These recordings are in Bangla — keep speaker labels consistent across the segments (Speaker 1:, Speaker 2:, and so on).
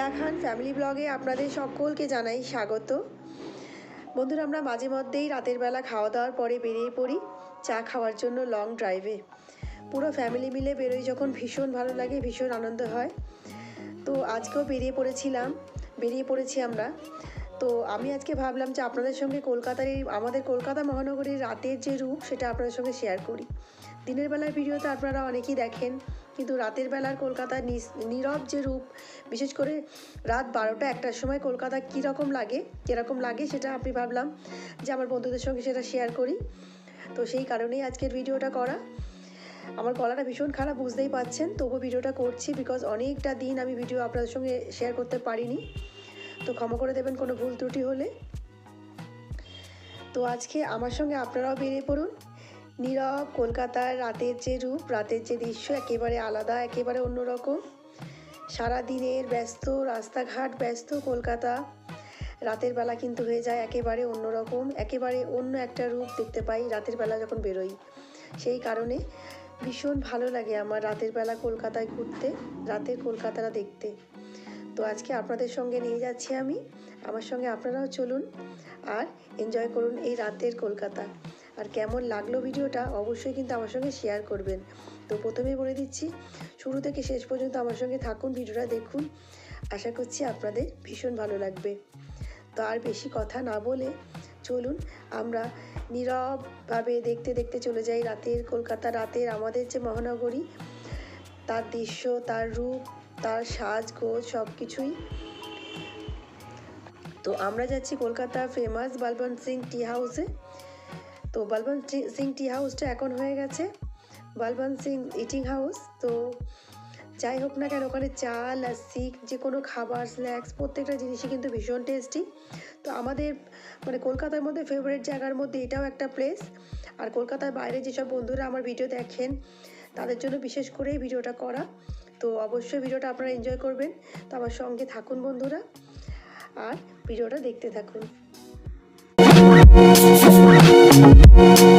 Speaker 1: রিয়া খান ফ্যামিলি ব্লগে আপনাদের সকলকে জানাই স্বাগত। বন্ধুরা, আমরা মাঝে মধ্যেই রাতের বেলা খাওয়া দাওয়ার পরে বেরিয়ে পড়ি চা খাওয়ার জন্য লং ড্রাইভে পুরো ফ্যামিলি মিলে বেরোই যখন ভীষণ ভালো লাগে, ভীষণ আনন্দ হয়। তো আজকেও বেরিয়ে পড়েছিলাম, বেরিয়ে পড়েছি আমরা। তো আমি আজকে ভাবলাম যে আপনাদের সঙ্গে কলকাতার এই আমাদের কলকাতা মহানগরীর রাতের যে রূপ সেটা আপনাদের সঙ্গে শেয়ার করি। দিনের বেলার ভিডিওতে আপনারা অনেকেই দেখেন কিন্তু রাতের বেলার কলকাতার নিস- নীরব যে রূপ, বিশেষ করে রাত বারোটা একটার সময় কলকাতা কীরকম লাগে কীরকম লাগে সেটা আমি ভাবলাম যে আমার বন্ধুদের সঙ্গে সেটা শেয়ার করি। তো সেই কারণেই আজকের ভিডিওটা করা। আমার গলাটা ভীষণ খারাপ, বুঝতেই পাচ্ছেন তবু ভিডিওটা করছি বিকজ অনেকটা দিন আমি ভিডিও আপনাদের সঙ্গে শেয়ার করতে পারিনি। তো ক্ষমা করে দেবেন, কোনো ভুল ত্রুটি হলে। তো আজকে আমার সঙ্গে আপনারাও বেরিয়ে পড়ুন। নীরব, কলকাতার রাতের যে রূপ, রাতের যে দৃশ্য একেবারে আলাদা, একেবারে অন্যরকম। সারা দিনের ব্যস্ত, রাস্তাঘাট ব্যস্ত, কলকাতা রাতের বেলা কিন্তু হয়ে যায় একেবারে অন্যরকম, একেবারে অন্য একটা রূপ দেখতে পাই রাতের বেলা যখন বেরোই। সেই কারণে ভীষণ ভালো লাগে আমার রাতের বেলা কলকাতায় ঘুরতে, রাতের কলকাতাটা দেখতে। তো আজকে আপনাদের সঙ্গে নিয়ে যাচ্ছি আমি। আমার সঙ্গে আপনারাও চলুন আর এনজয় করুন এই রাতের কলকাতা। আর কেমন লাগল ভিডিওটা অবশ্যই কিন্তু আমার সঙ্গে শেয়ার করবেন। তো প্রথমেই বলে দিচ্ছি, শুরু থেকে শেষ পর্যন্ত আমার সঙ্গে থাকুন, ভিডিওটা দেখুন। আশা করছি আপনাদের ভীষণ ভালো লাগবে। তো আর বেশি কথা না বলে চলুন, আমরা নীরবভাবে দেখতে দেখতে চলে যাই রাতের কলকাতা, রাতের আমাদের যে মহানগরী, তার দৃশ্য, তার রূপ, তার সাজগোজ সব কিছুই তো আমরা যাচ্ছি কলকাতা ফেমাস বলবন্ত সিং টি হাউসে তো বলবন্ত সিং টি হাউসটা এখন হয়ে গেছে। বলবন্ত সিং ইটিং হাউস তো যাই হোক না কেন ওখানে চা লাস্সি যে কোনো খাবার স্ন্যাক্স প্রত্যেকটা জিনিসই কিন্তু ভীষণ টেস্টি তো আমাদের মানে কলকাতার মধ্যে ফেভারিট জায়গার মধ্যে এটাও একটা প্লেস আর কলকাতার বাইরে যেসব বন্ধুরা আমার ভিডিও দেখেন, তাদের জন্য বিশেষ করে ভিডিওটা করা। তো অবশ্যই ভিডিওটা আপনারা এনজয় করবেন। তো আমার সঙ্গে থাকুন বন্ধুরা। আর ভিডিওটা দেখতে থাকুন। Thank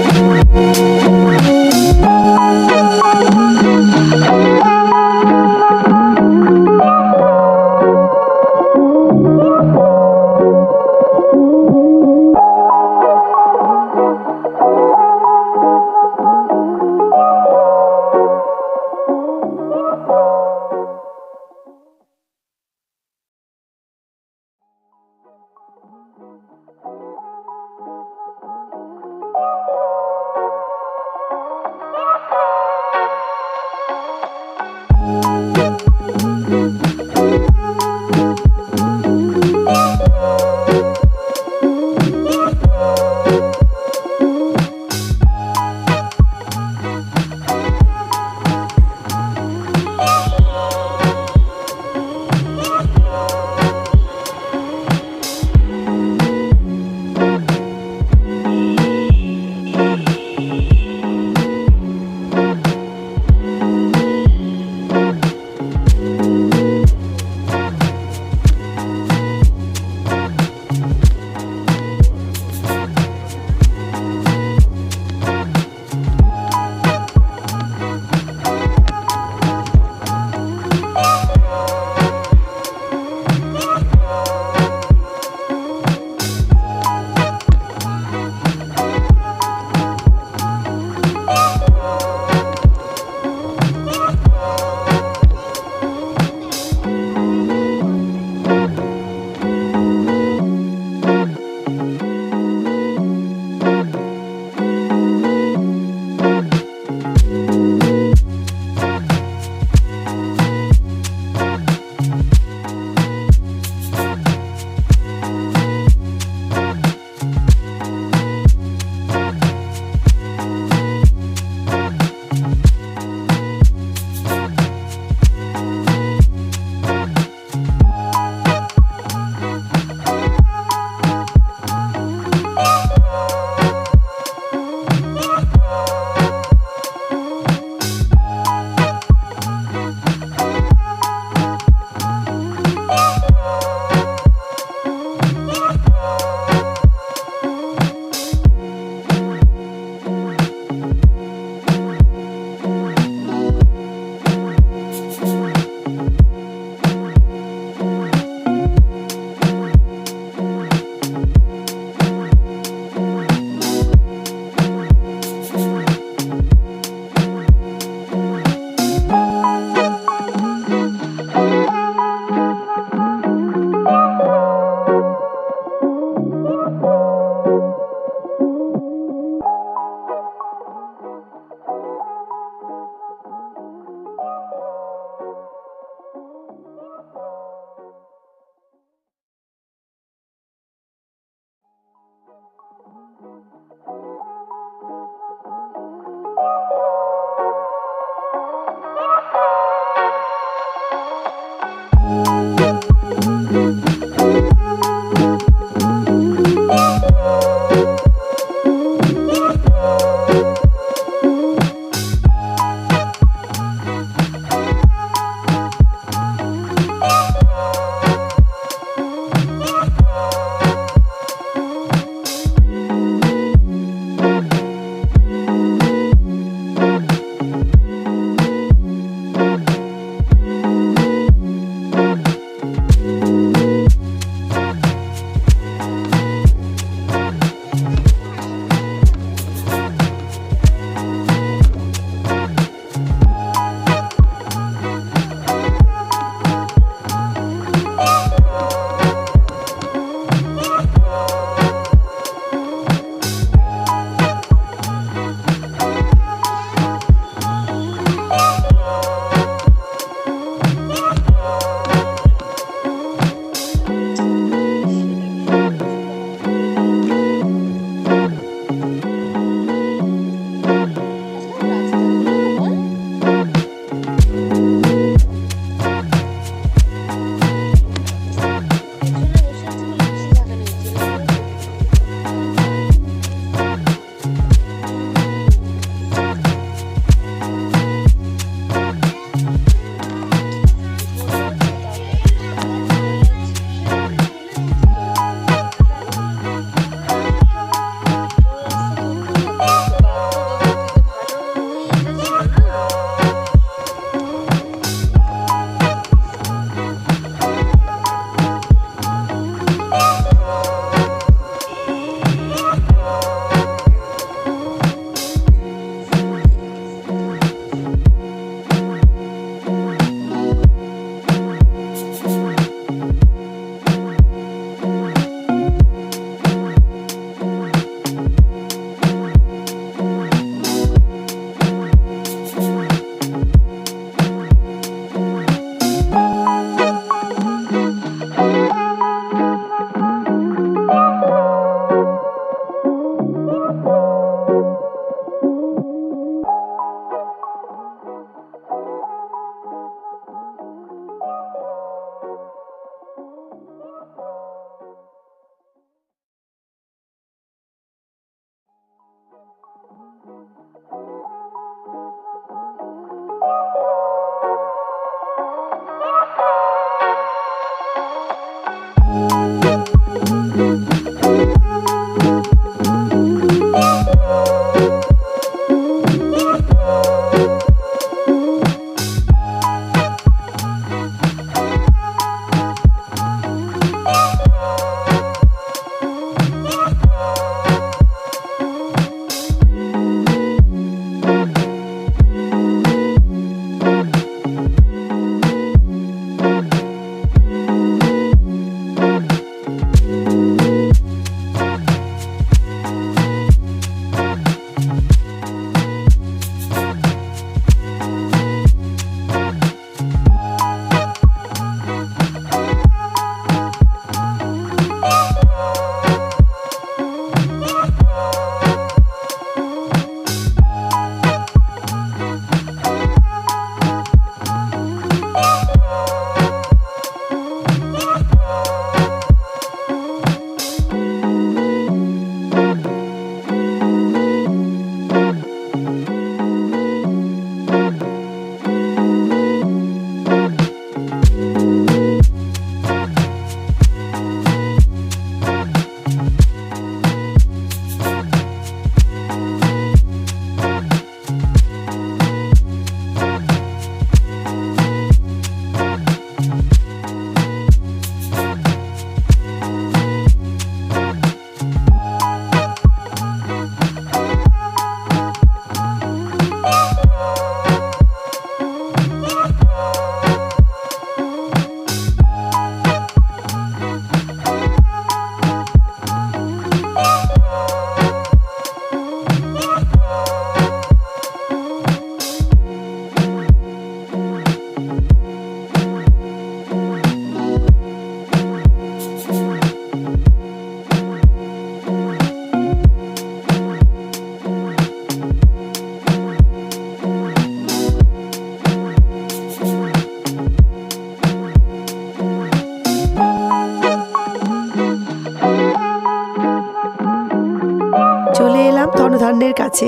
Speaker 1: দরদান্নের কাছে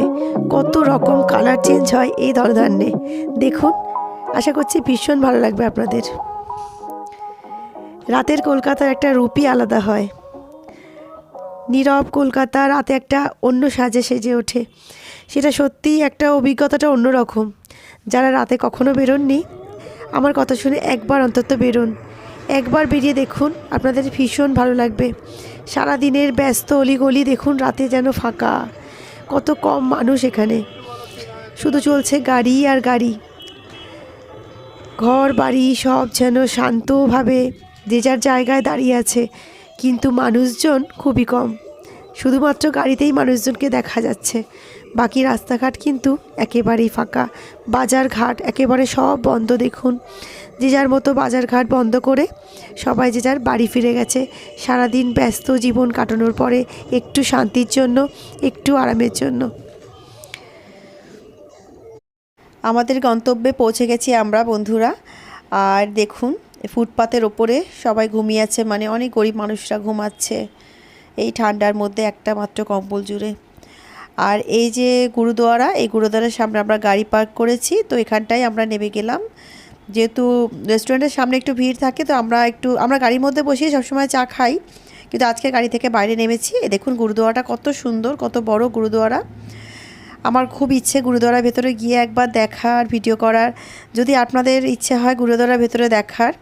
Speaker 1: কত রকম কালার চেঞ্জ হয় এই দরদান্নে দেখুন, আশা করছি ভীষণ ভালো লাগবে আপনাদের। রাতের কলকাতার একটা রূপই আলাদা হয়। নীরব কলকাতা রাতে একটা অন্য সাজে সেজে ওঠে। সেটা সত্যিই একটা অভিজ্ঞতাটা অন্যরকম। যারা রাতে কখনো বেরোননি, আমার কথা শুনে একবার অন্তত বেরোন। একবার বেরিয়ে দেখুন, আপনাদের ভীষণ ভালো লাগবে। সারা দিনের ব্যস্ত অলিগলি দেখুন, রাতে যেন ফাঁকা। কত কম মানুষ এখানে। শুধু চলছে গাড়ি আর গাড়ি। ঘর, বাড়ি সব যেন শান্তভাবে যে যার জায়গায় দাঁড়িয়ে আছে, কিন্তু মানুষজন খুবই কম। শুধুমাত্র গাড়িতেই মানুষজনকে দেখা যাচ্ছে। বাকি রাস্তাঘাট কিন্তু একেবারেই ফাঁকা। বাজার ঘাট একেবারে সব বন্ধ দেখুন। যে যার মতো বাজার ঘাট বন্ধ করে সবাই যে যার বাড়ি ফিরে গেছে। সারাদিন ব্যস্ত জীবন কাটানোর পরে একটু শান্তির জন্য, একটু আরামের জন্য। আমাদের গন্তব্যে পৌঁছে গেছি আমরা, বন্ধুরা। আর দেখুন, ফুটপাতের ওপরে সবাই ঘুমিয়ে আছে। মানে অনেক গরিব মানুষরা ঘুমাচ্ছে। এই ঠান্ডার মধ্যে একটা মাত্র কম্বল জুড়ে। আর এই যে গুরুদুয়ারা, এই গুরুদুয়ারার সামনে আমরা গাড়ি পার্ক করেছি, তো এখানটায় আমরা নেমে গেলাম। যেহেতু রেস্টুরেন্টের সামনে একটু ভিড় থাকে, তো আমরা একটু, আমরা গাড়ির মধ্যে বসেই সবসময় চা খাই। কিন্তু আজকে গাড়ি থেকে বাইরে নেমেছি। দেখুন গুরুদুয়ারাটা কত সুন্দর, কত বড় গুরুদুয়ারা। আমার খুব ইচ্ছে গুরুদ্বারার ভেতরে গিয়ে একবার দেখার, ভিডিও করার। যদি আপনাদের ইচ্ছে হয় গুরুদ্বারার ভেতরে দেখার,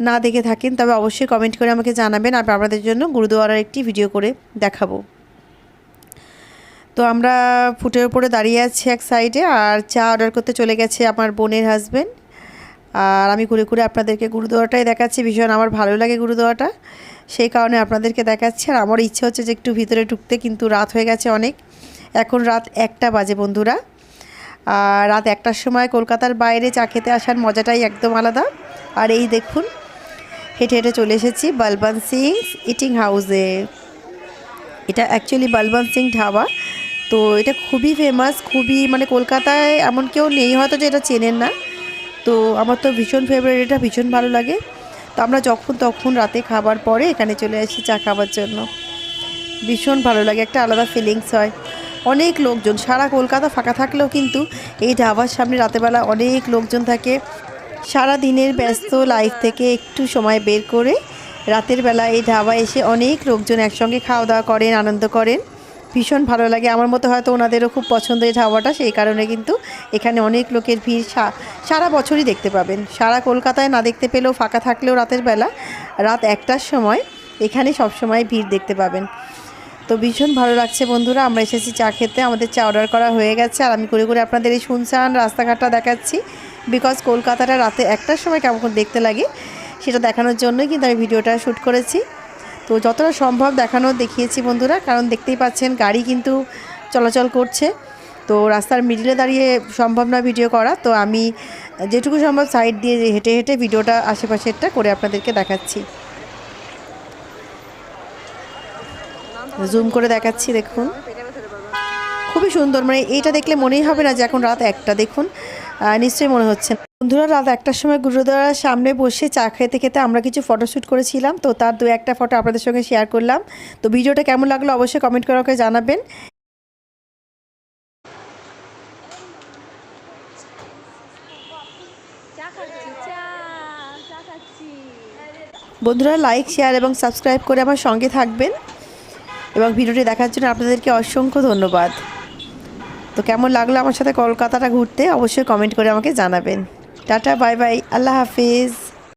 Speaker 1: না দেখে থাকেন, তবে অবশ্যই কমেন্ট করে আমাকে জানাবেন। আর আপনাদের জন্য গুরুদ্বারার একটি ভিডিও করে দেখাবো। তো আমরা ফুটের উপরে দাঁড়িয়ে আছি এক সাইডে আর চা অর্ডার করতে চলে গেছে আমার বোনের হাজব্যান্ড আর আমি ঘুরে ঘুরে আপনাদেরকে গুরুদুয়ারাটাই দেখাচ্ছি। ভীষণ আমার ভালো লাগে গুরুদুয়ারাটা সেই কারণে আপনাদেরকে দেখাচ্ছি। আর আমার ইচ্ছে হচ্ছে যে একটু ভিতরে ঢুকতে, কিন্তু রাত হয়ে গেছে অনেক। এখন রাত একটা বাজে বন্ধুরা। আর রাত একটার সময় কলকাতার বাইরে চা খেতে আসার মজাটাই একদম আলাদা। আর এই দেখুন, হেঁটে হেঁটে চলে এসেছি বলবন্ত সিং ইটিং হাউসে। এটা অ্যাকচুয়ালি বলবন্ত সিং ধাবা। তো এটা খুবই ফেমাস খুবই মানে কলকাতায় এমন কেউ নেই হয়তো যে এটা চেনেন না। তো আমার তো ভীষণ ফেভারিট এটা ভীষণ ভালো লাগে। তো আমরা যখন তখন রাতে খাবার পরে এখানে চলে আসি চা খাবার জন্য। ভীষণ ভালো লাগে, একটা আলাদা ফিলিংস হয়। অনেক লোকজন, সারা কলকাতা ফাঁকা থাকলেও কিন্তু এই ধাবার সামনে রাতেবেলা অনেক লোকজন থাকে। সারা দিনের ব্যস্ত লাইফ থেকে একটু সময় বের করে রাতের বেলা এই ধাবা এসে অনেক লোকজন একসঙ্গে খাওয়া দাওয়া করেন, আনন্দ করেন। ভীষণ ভালো লাগে। আমার মতো হয়তো ওনাদেরও খুব পছন্দ এই সেই কারণে কিন্তু এখানে অনেক লোকের ভিড় সারা বছরই দেখতে পাবেন। সারা কলকাতায় না দেখতে পেলেও ফাঁকা থাকলেও রাতের বেলা, রাত একটার সময় এখানে সবসময় ভিড় দেখতে পাবেন। তো ভীষণ ভালো লাগছে বন্ধুরা, আমরা এসেছি চা খেতে, আমাদের চা অর্ডার করা হয়ে গেছে। আর আমি করে করে আপনাদের এই শুনশান রাস্তাঘাটটা দেখাচ্ছি। বিকজ কলকাতাটা রাতে একটার সময় কেমন দেখতে লাগে, সেটা দেখানোর জন্যই কিন্তু আমি ভিডিওটা শ্যুট করেছি। তো যতটা সম্ভব দেখানো দেখিয়েছি বন্ধুরা, কারণ দেখতেই পাচ্ছেন গাড়ি কিন্তু চলাচল করছে। তো রাস্তার মিডিলে দাঁড়িয়ে সম্ভব না ভিডিও করা, তো আমি যেটুকু সম্ভব সাইড দিয়ে হেঁটে হেঁটে ভিডিওটা আশেপাশেরটা করে আপনাদেরকে দেখাচ্ছি। জুম করে দেখাচ্ছি, দেখুন। খুবই সুন্দর মানে এইটা দেখলে মনেই হবে না যে এখন রাত একটা, দেখুন। নিশ্চয়ই মনে হচ্ছে। বন্ধুরা, রাত একটার সময় গুরুদ্বারার সামনে বসে চা খেতে খেতে আমরা কিছু ফটোশ্যুট করেছিলাম। তো তার দু একটা ফটো আপনাদের সঙ্গে শেয়ার করলাম। তো ভিডিওটা কেমন লাগল অবশ্যই কমেন্ট করে আমাকে জানাবেন। বন্ধুরা লাইক শেয়ার এবং সাবস্ক্রাইব করে আমার সঙ্গে থাকবেন। এবং ভিডিওটি দেখার জন্য আপনাদেরকে অসংখ্য ধন্যবাদ। তো কেমন লাগল আমার সাথে কলকাতাটা ঘুরতে? অবশ্যই কমেন্ট করে আমাকে জানাবেন। টাটা বাই বাই আল্লাহ হাফিজ।